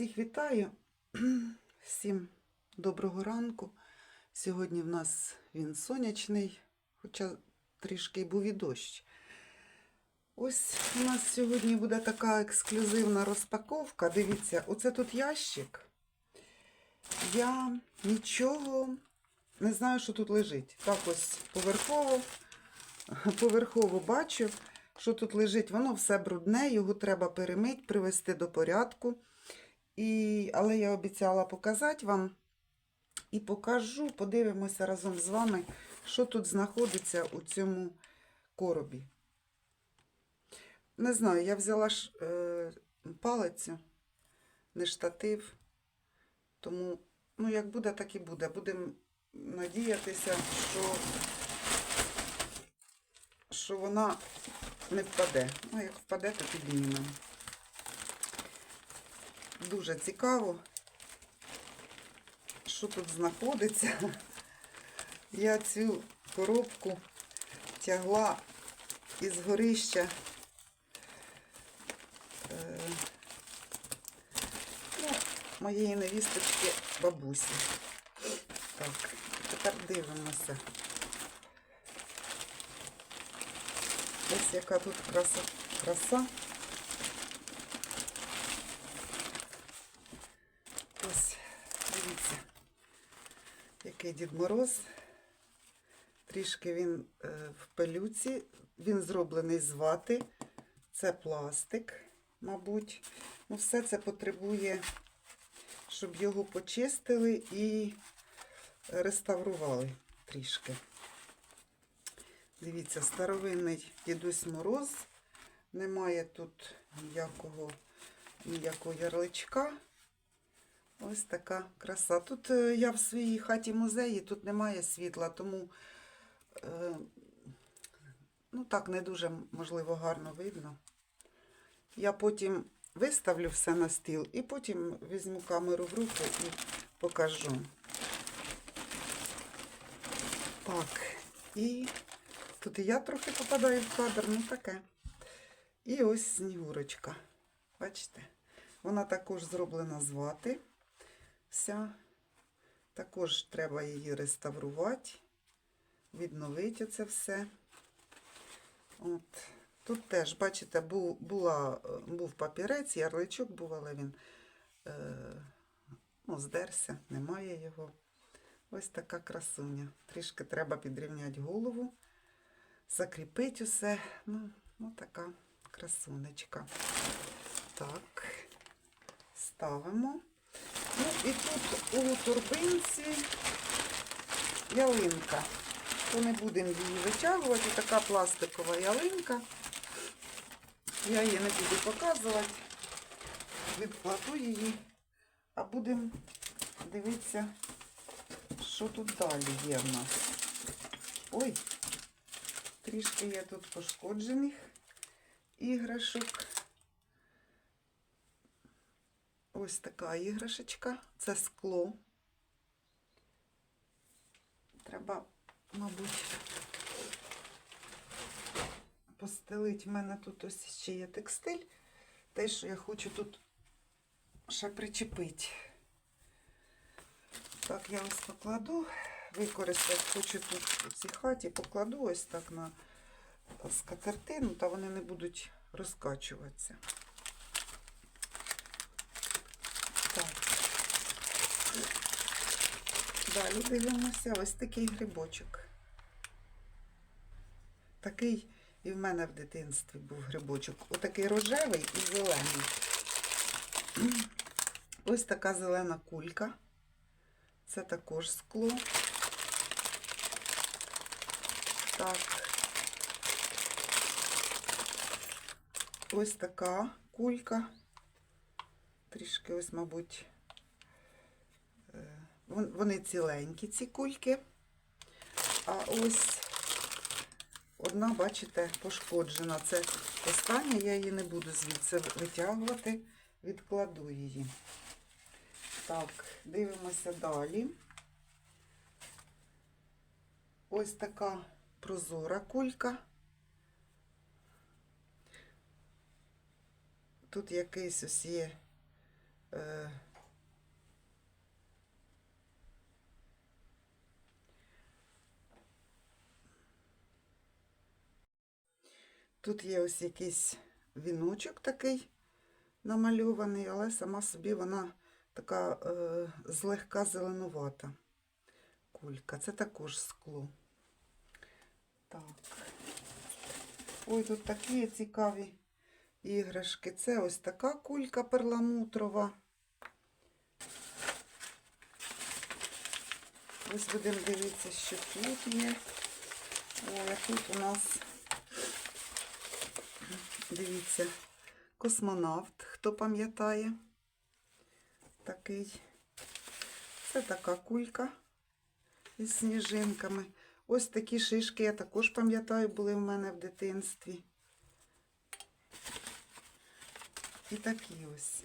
Всіх вітаю, всім доброго ранку. Сьогодні в нас він сонячний, хоча трішки був і дощ. Ось у нас сьогодні буде така ексклюзивна розпаковка. Дивіться, оце тут ящик. Я нічого не знаю, що тут лежить. Так ось поверхово, поверхово бачу, що тут лежить. Воно все брудне, його треба перемити, привести до порядку. І, але я обіцяла показати вам і покажу, подивимося разом з вами, що тут знаходиться у цьому коробі. Не знаю, я взяла ж е, палицю, не штатив. Тому, ну, як буде, так і буде. Будемо надіятися, що, що вона не впаде. Ну, як впаде, то піднімемо. Дуже цікаво, що тут знаходиться. Я цю коробку тягла із горища. е, ну, моєї невісточки бабусі. Так, тепер дивимося. Ось яка тут краса. краса. Ось, дивіться, який Дід Мороз. Трішки він е, в пелюці, він зроблений з вати. Це пластик, мабуть. Ну, все це потребує, щоб його почистили і реставрували трішки. Дивіться, старовинний дідусь Мороз. Немає тут ніякого, ніякого ярличка. Ось така краса. Тут е, я в своїй хаті музеї, тут немає світла, тому е, ну так не дуже можливо гарно видно. Я потім виставлю все на стіл і потім візьму камеру в руки і покажу. Так, і тут і я трохи попадаю в кадр, ну таке. І ось снігурочка. Бачите? Вона також зроблена з вати. Вся. Також треба її реставрувати, відновити це все. От. Тут теж, бачите, був, була, е, був папірець, ярличок був, але він е, ну, здерся, немає його. Ось така красуня. Трішки треба підрівняти голову, закріпити усе. Ну, ну така красунечка. Так, ставимо. Ну і тут у турбинці ялинка. То не будемо її витягувати. Така пластикова ялинка. Я її не буду показувати. Відкладу її, а будемо дивитися, що тут далі є в нас. Ой, трішки є тут пошкоджених іграшок. Ось така іграшечка. Це скло. Треба, мабуть, постелить. В мене тут ось ще є текстиль. Те, що я хочу тут ще причепити. Так, я ось покладу. Використати хочу тут в цій хаті, покладу ось так на скатертину, та вони не будуть розкачуватися. Так. Далі дивимося ось такий грибочок. Такий і в мене в дитинстві був грибочок. Отакий рожевий і зелений. Ось така зелена кулька. Це також скло. Так. Ось така кулька. Трішки ось, мабуть, вони ціленькі, ці кульки. А ось одна, бачите, пошкоджена. Це остання, я її не буду звідси витягувати, відкладу її. Так, дивимося далі. Ось така прозора кулька. Тут якийсь ось є Е, Тут є ось якийсь віночок такий намальований, але сама собі вона така е, злегка зеленувата кулька. Це також скло. Так. Ой, тут такі цікаві іграшки. Це ось така кулька перламутрова. Ось будемо дивитися, що тут є. А тут у нас, дивіться, космонавт, хто пам'ятає. Такий. Це така кулька із сніжинками. Ось такі шишки, я також пам'ятаю, були в мене в дитинстві. І такі ось.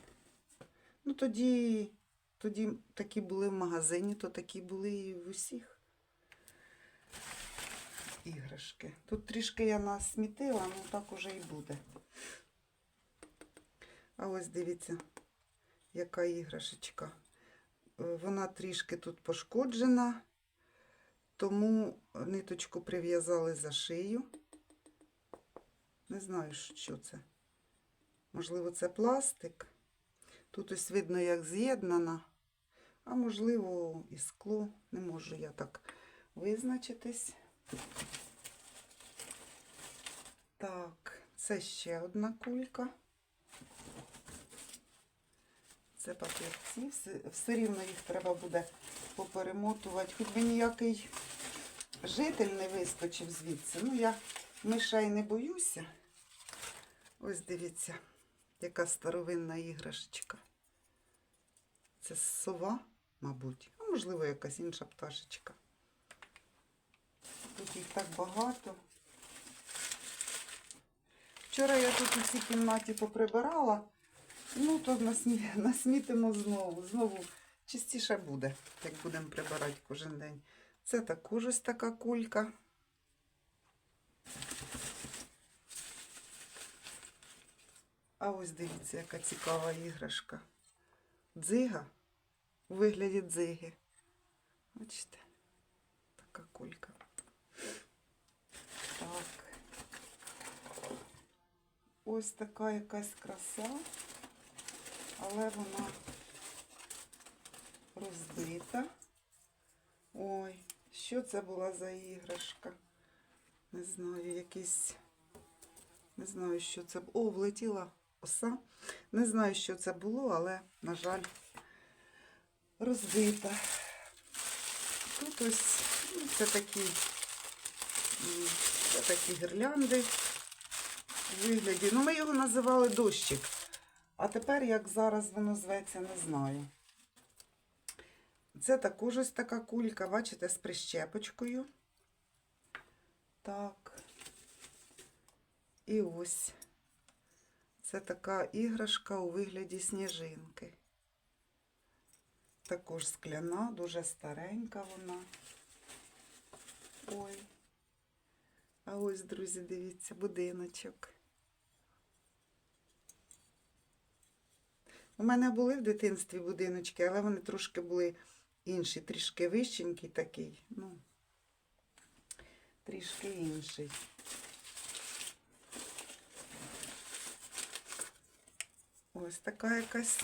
Ну, тоді, тоді такі були в магазині, то такі були і в усіх іграшки. Тут трішки я насмітила, ну так уже і буде. А ось дивіться, яка іграшечка. Е, Вона трішки тут пошкоджена, тому ниточку прив'язали за шию. Не знаю, що це. Можливо, це пластик. Тут ось видно, як з'єднана, а можливо, і скло. Не можу я так визначитись. Так, це ще одна кулька. Це папірці. Все, все рівно їх треба буде поперемотувати. Хоч би ніякий житель не вискочив звідси. Ну, я мишей не боюся. Ось дивіться, яка старовинна іграшечка. Це сова, мабуть, а можливо, якась інша пташечка. Тут їх так багато. Вчора я тут у цій кімнаті поприбирала, ну то насмі... насмітимо знову. Знову чистіше буде, як будемо прибирати кожен день. Це також ось така кулька. А ось дивіться, яка цікава іграшка. Дзига у вигляді дзиги. Бачите? Така кулька. Так. Ось така якась краса, але вона розбита. Ой, що це була за іграшка? Не знаю, якийсь. Не знаю, що це. було. О, влетіла оса. Не знаю, що це було, але, на жаль, розбита. Тут ось ну, це такі, це такі гірлянди вигляді. Ну, ми його називали дощик. А тепер, як зараз воно зветься, не знаю. Це також ось така кулька, бачите, з прищепочкою. Так. І ось. Це така іграшка у вигляді сніжинки. Також скляна, дуже старенька вона. Ой. А ось, друзі, дивіться, будиночок. У мене були в дитинстві будиночки, але вони трошки були інші, трішки вищенький такий. Ну, трішки інший. Ось така якась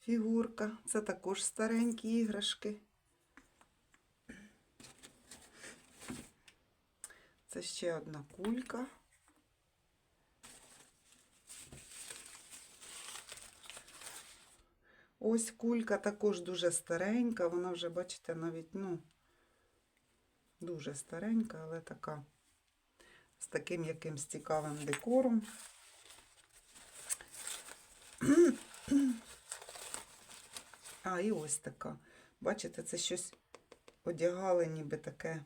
фігурка. Це також старенькі іграшки. Це ще одна кулька. Ось кулька також дуже старенька. Вона вже, бачите, навіть, ну, дуже старенька, але така з таким якимсь цікавим декором. А, і ось така. Бачите, це щось одягали, ніби таке.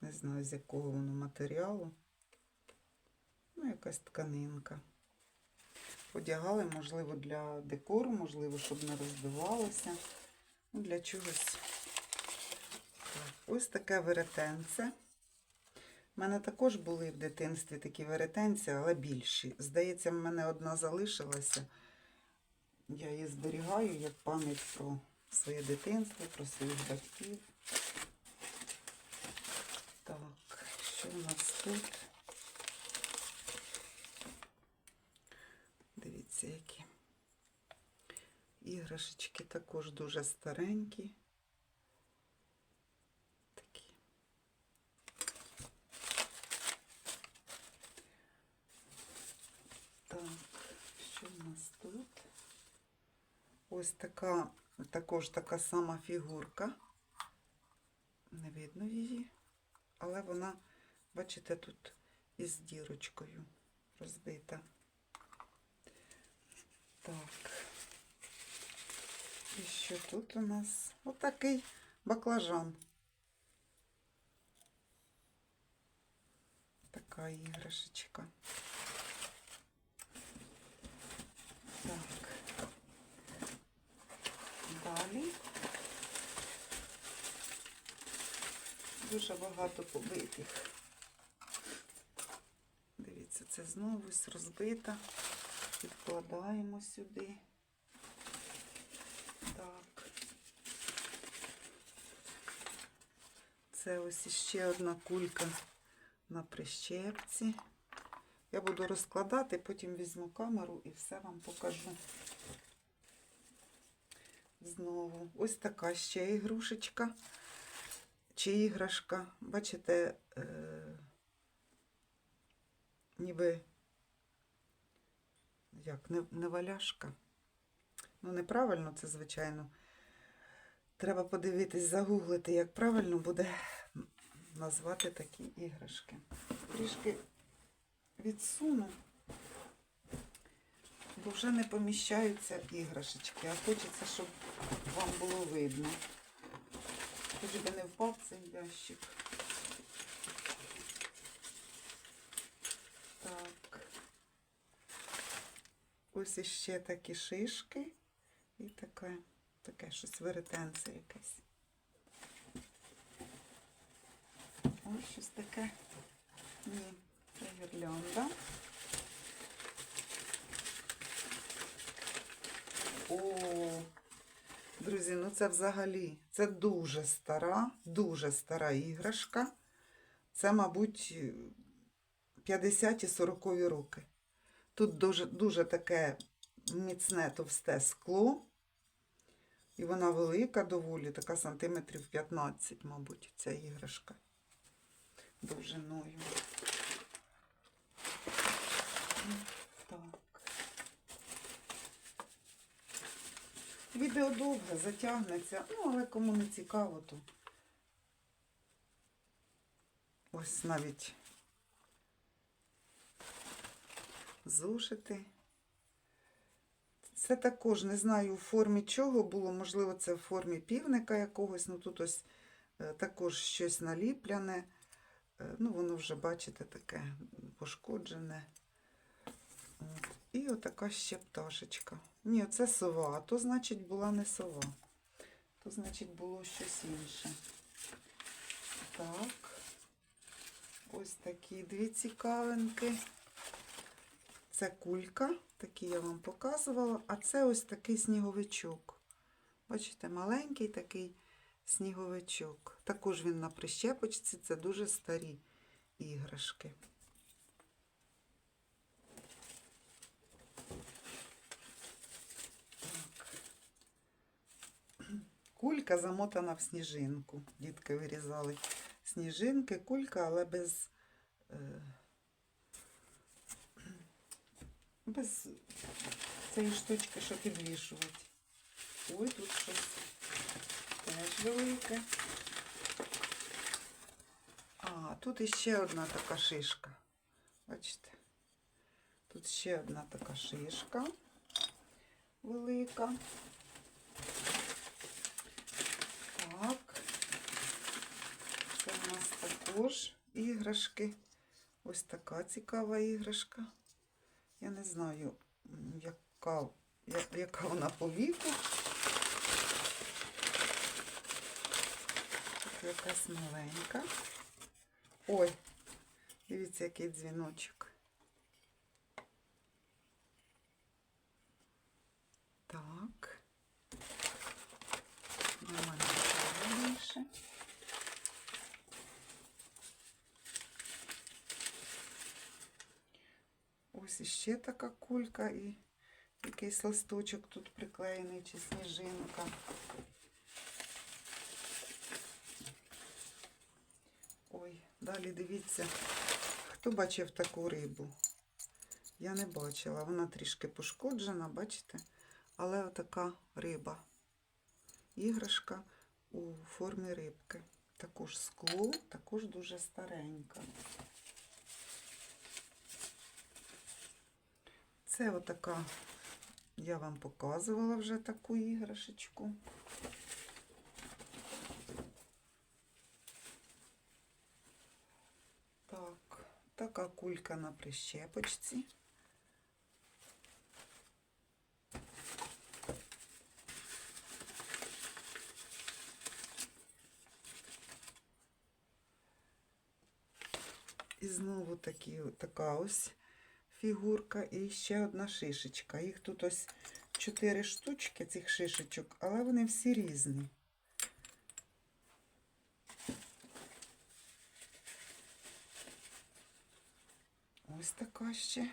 Не знаю, з якого воно матеріалу. Ну, якась тканинка. Одягали, можливо, для декору, можливо, щоб не розбивалося. Ну, для чогось. Ось таке веретенце. У мене також були в дитинстві такі веретенці, але більші. Здається, в мене одна залишилася. Я її зберігаю як пам'ять про своє дитинство, про своїх батьків. Так, що у нас тут? Дивіться, які. Іграшечки також дуже старенькі. Такі. Так, що в нас тут? Ось така, також така сама фігурка. Не видно її, але вона, бачите, тут із дірочкою розбита. Так. І що тут у нас? Отакий баклажан. Така іграшечка. Так. Далі. Дуже багато побитих. Дивіться, це знову розбита. Відкладаємо сюди. Так. Це ось іще одна кулька на прищепці. Я буду розкладати, потім візьму камеру і все вам покажу. Знову ось така ще ігрушечка чи іграшка. Бачите, е, ніби як не, валяшка. Ну, неправильно це, звичайно. Треба подивитись, загуглити, як правильно буде назвати такі іграшки. Трішки відсуну, бо вже не поміщаються іграшечки, а хочеться, щоб вам було видно. Хоч би не впав цей ящик. Так. Ось іще такі шишки і таке, таке щось веретенце якесь. Ось щось таке. Ні, це гірлянда. О, друзі, ну це взагалі, це дуже стара, дуже стара іграшка. Це, мабуть, 50 40 роки. Тут дуже, дуже таке міцне товсте скло. І вона велика доволі, така сантиметрів 15, мабуть, ця іграшка довжиною. Так. Відео довге, затягнеться, ну, але кому не цікаво, то ось навіть зошити. Це також не знаю у формі чого було, можливо, це в формі півника якогось, ну тут ось е, також щось наліпляне. Е, Ну, воно вже, бачите, таке пошкоджене. І отака ще пташечка. Ні, це сова, а то, значить, була не сова. То, значить, було щось інше. Так. Ось такі дві цікавинки. Це кулька, такі я вам показувала, а це ось такий сніговичок. Бачите, маленький такий сніговичок. Також він на прищепочці, це дуже старі іграшки. Кулька замотана в сніжинку. Дітки вирізали сніжинки, кулька, але без. Е, без цієї штучки, що підвішувати. Ой, тут щось теж велике. А, тут іще одна така шишка. Бачите? Тут ще одна така шишка велика. Так. Це у нас також іграшки. Ось така цікава іграшка. Я не знаю, яка, яка вона по віку. Тут якась маленька. Ой, Дивіться, який дзвіночок. Так. Нема нічого більше. Ось іще така кулька і якийсь листочок тут приклеєний чи сніжинка. Ой, далі дивіться, хто бачив таку рибу? Я не бачила. Вона трішки пошкоджена, бачите? Але отака риба. Іграшка у формі рибки. Також скло, також дуже старенька. Це отака, я вам показувала вже таку іграшечку. Так, така кулька на прищепочці. І знову такі, така ось фігурка і ще одна шишечка. Їх тут ось чотири штучки цих шишечок, але вони всі різні. Ось така ще.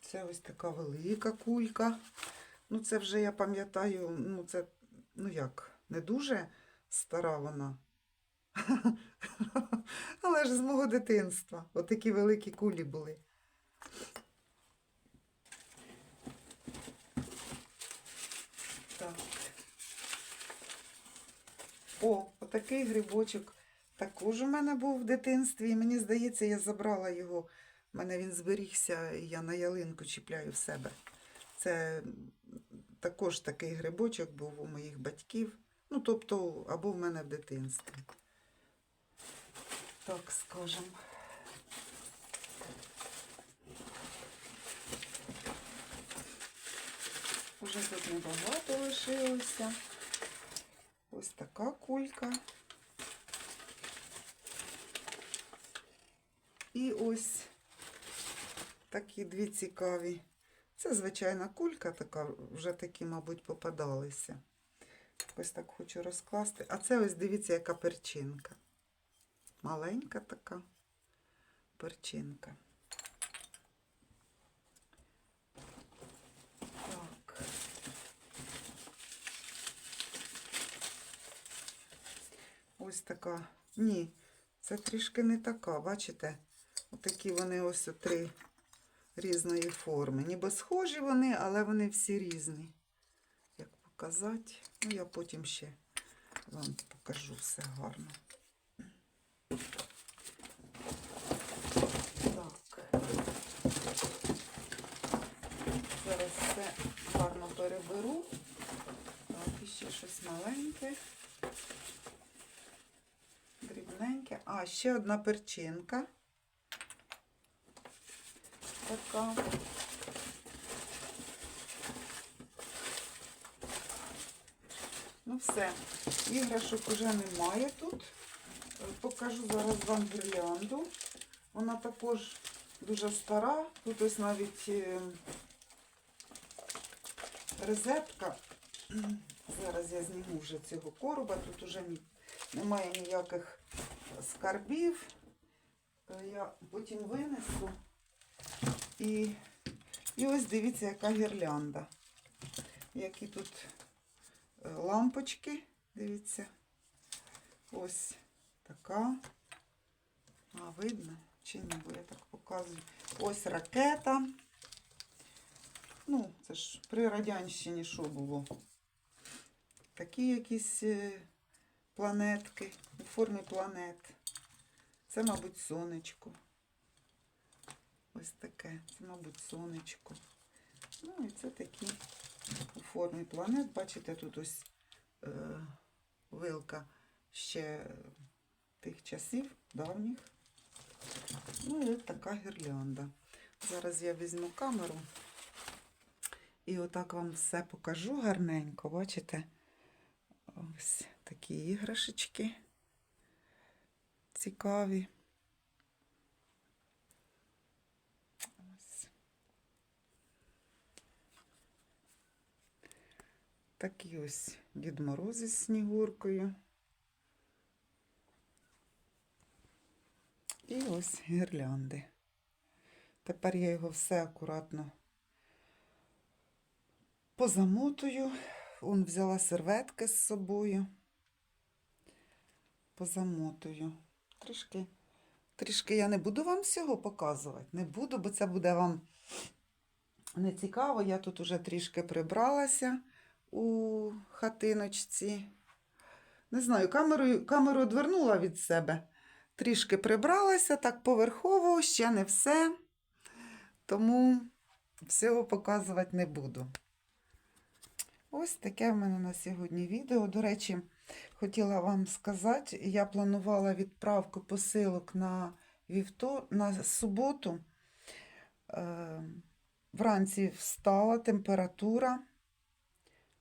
Це ось така велика кулька. Ну, це вже я пам'ятаю, ну це, ну як, не дуже стара вона. Але ж з мого дитинства. Отакі великі кулі були. Так. О, отакий грибочок також у мене був в дитинстві. І мені здається, я забрала його. У мене він зберігся, і я на ялинку чіпляю в себе. Це також такий грибочок був у моїх батьків. Ну, тобто, або в мене в дитинстві. Так скажем. Уже тут небагато лишилося. Ось така кулька. І ось такі дві цікаві. Це звичайна кулька така, вже такі, мабуть, попадалися. Ось так хочу розкласти. А це ось дивіться, яка перчинка. Маленька така перчинка. Так. Ось така. Ні, це трішки не така, бачите? Отакі вони ось три різної форми. Ніби схожі вони, але вони всі різні. Як показати? Ну, я потім ще вам покажу все гарно. Так. Зараз все гарно переберу. І ще щось маленьке. Дрібненьке. А, ще одна перчинка. Така. Ну все, іграшок уже немає тут. Е, Покажу зараз вам гірлянду. Вона також дуже стара. Тут ось навіть е, розетка. Зараз я зніму вже цього короба. Тут уже немає ніяких скарбів. Е, Я потім винесу. І, і ось дивіться, яка гірлянда. Які тут е, лампочки, дивіться. Ось така. А, видно? Чи ні, бо я так показую. Ось ракета. Ну, це ж при Радянщині що було? Такі якісь е, планетки у формі планет. Це, мабуть, сонечко. Ось таке. Це, мабуть, сонечко. Ну і це такі у формі планет. Бачите, тут ось е, вилка ще тих часів давніх. Ну і така гірлянда. Зараз я візьму камеру і отак вам все покажу гарненько. Бачите? Ось такі іграшечки. цікаві. Ось. Такі ось Дід Морози з Снігуркою. І ось гірлянди. Тепер я його все акуратно позамотую. Он взяла серветки з собою. Позамотую. Трішки, трішки я не буду вам всього показувати. Не буду, бо це буде вам не цікаво. Я тут уже трішки прибралася у хатиночці. Не знаю, камеру, камеру одвернула від себе. Трішки прибралася, так поверхово, ще не все. Тому всього показувати не буду. Ось таке в мене на сьогодні відео. До речі, хотіла вам сказати, я планувала відправку посилок на вівтор... на суботу. Е, Вранці встала температура.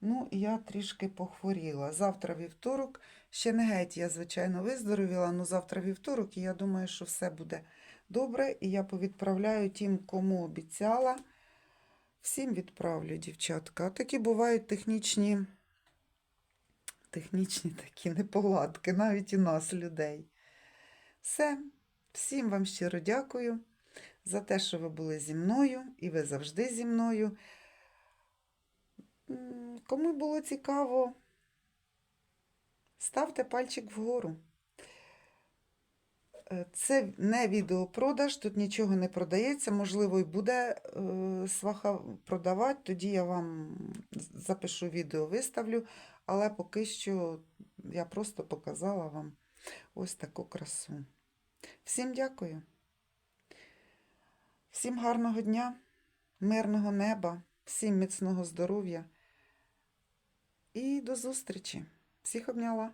Ну, я трішки похворіла. Завтра вівторок. Ще не геть, я, звичайно, виздоровіла, але завтра вівторок, і я думаю, що все буде добре. І я повідправляю тим, кому обіцяла. Всім відправлю, дівчатка. Такі бувають технічні, технічні такі неполадки, навіть і нас, людей. Все. Всім вам щиро дякую за те, що ви були зі мною, і ви завжди зі мною. Кому було цікаво, ставте пальчик вгору. Е, Це не відеопродаж, тут нічого не продається. Можливо, і буде е, сваха продавати, тоді я вам запишу відео, виставлю, але поки що я просто показала вам ось таку красу. Всім дякую. Всім гарного дня, мирного неба, всім міцного здоров'я і до зустрічі. Всіх обняла.